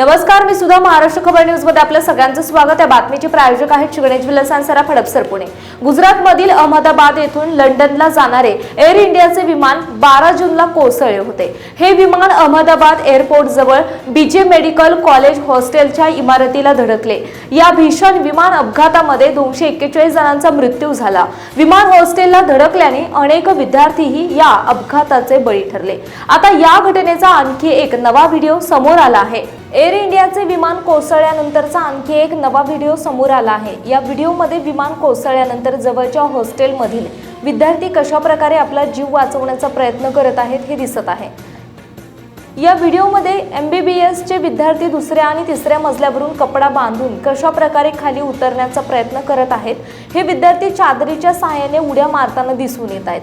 नमस्कार मी सुद्धा महाराष्ट्र खबर न्यूजमध्ये आपलं सगळ्यांचं स्वागत. या बातमीचे प्रायोजक आहेत शिगणेश विलास आणि सराफ हडपसर पुणे गुजरातमधील अहमदाबाद येथून लंडनला जाणारे एअर इंडियाचे विमान बारा जूनला कोसळले होते. हे विमान अहमदाबाद एअरपोर्ट जवळ बीजे मेडिकल कॉलेज हॉस्टेलच्या इमारतीला धडकले. या भीषण विमान अपघातामध्ये दोनशे एक्केचाळीस जणांचा मृत्यू झाला. विमान हॉस्टेलला धडकल्याने अनेक विद्यार्थीही या अपघाताचे बळी ठरले. आता या घटनेचा आणखी एक नवा व्हिडिओ समोर आला आहे. एअर इंडियाचे विमान कोसळल्यानंतरचा आणखी एक नवा व्हिडिओ समोर आला आहे. या व्हिडिओमध्ये विमान कोसळल्यानंतर जवळच्या हॉस्टेलमधील विद्यार्थी कशा प्रकारे आपला जीव वाचवण्याचा प्रयत्न करत आहेत हे दिसत आहे. या व्हिडिओमध्ये एम बी बी एसचे विद्यार्थी दुसऱ्या आणि तिसऱ्या मजल्यावरून कपडा बांधून कशा प्रकारे खाली उतरण्याचा प्रयत्न करत आहेत हे विद्यार्थी चादरीच्या सहाय्याने उड्या मारताना दिसून येत आहेत.